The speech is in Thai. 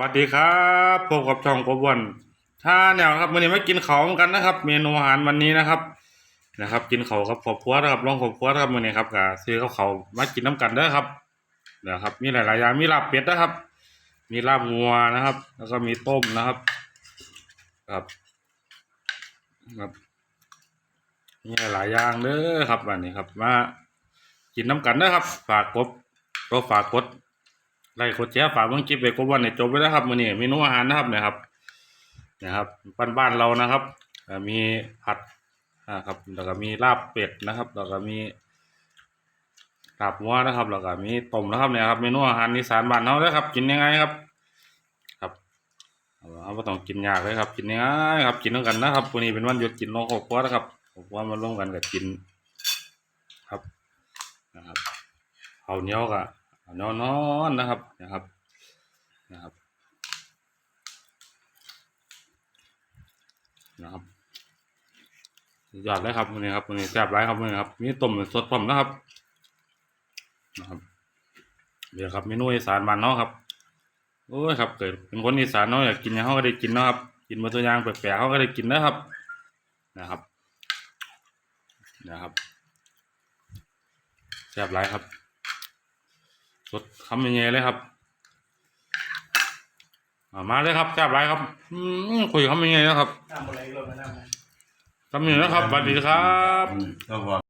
วัสดีครับพบกับช่องกบวันถ้าแนวครับวันนี้มากินเขาเหมือนกันนะครับ เมนูอาหารวันนี้นะครับ นะครับ กินเขาวกับครอบครัวนะครับลองครอบครัวครับวันนี้ครับก็ซื้อข้าวเขามากินน้ำกันเด้อครับนะครับ มีหลายๆอย่างมีลาบเป็ดนะครับ มีลาบงัวนะครับ แล้วก็มีต้มนะครับ ครับครับมีหลายอย่างเด้อครับวันนี้ครับ มากินน้ำกันเด้อครับ ฝากกบก็ฝากกด ไล่กดแชร์ฝากเบิ่งคลิปไปกบวันให้จบไปแล้วครับมื้อนี้เมนูอาหารนะครับเนะครับ นะครับบ้านๆเรานะครับมีผัดนะครับแล้วก็มีลาบเป็ดนะครับแล้วก็มีลาบวัวนะครับแล้วก็มีต้มนะครับเนี่ยครับเมนูอาหารอีสานบ้านเฮาเด้อครับ กินยังไงครับ ครับเอาบ่ต้องกินยากเลยครับ กินง่ายครับ กินด้วยกันนะครับวันนี้เป็นวันหยุดกินนอกครอบครัวนะครับครอบครัวมาร่วมกันกับกิน ครับนะครับข้าวเหนียวก็ข้าวเหนียวนอนนะครับนะครับนะครับนะครับยอดเลยครับวันนี้ครับวันนี้แซ่บไรครับวันนี้ครับมีต้มสดพร้อมนะครับนะครับเดี๋ยวครับเมนูอีสานบ้านเนาะครับโอ้ยครับเกิดเป็นคนอีสานเนาะอยากกินหยังเขาก็ได้กินนะครับ กินมาตัวยางแปลกๆเขาก็ได้กินนะครับ นะครับนะครับแซ่บไรครับ สดคำยังไงเลยครับอ่ามาเลยครับแซ่บไรครับอืมคุยคำยังไงนะครับน้ำอะไรก็มาน้ำนะคำยังไงนะครับสวัสดีครับก็บอก